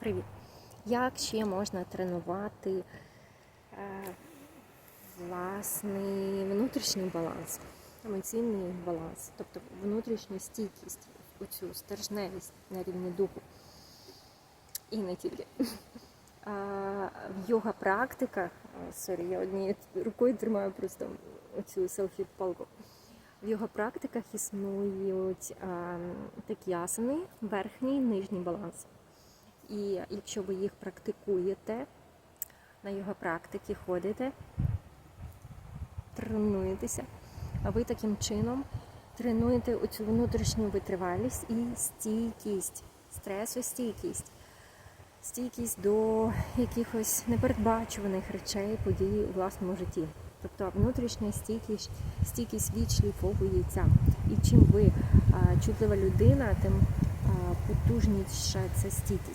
Привіт! Як ще можна тренувати е, власний внутрішній баланс, емоційний баланс, тобто внутрішню стійкість, оцю стержневість на рівні духу і не тільки. В йога практиках, сорі, я однією рукою тримаю просто оцю селфі-палку. В його практиках існують а, такі асани, верхній і нижній баланс. І якщо ви їх практикуєте, на його практики ходите, тренуєтеся, а ви таким чином тренуєте оцю внутрішню витривалість і стійкість, стресостійкість, стійкість до якихось непередбачуваних речей, подій у власному житті. Тобто внутрішня стійкість, стійкість відшліфовується. І чим ви чутлива людина, тим потужніша ця стійкість.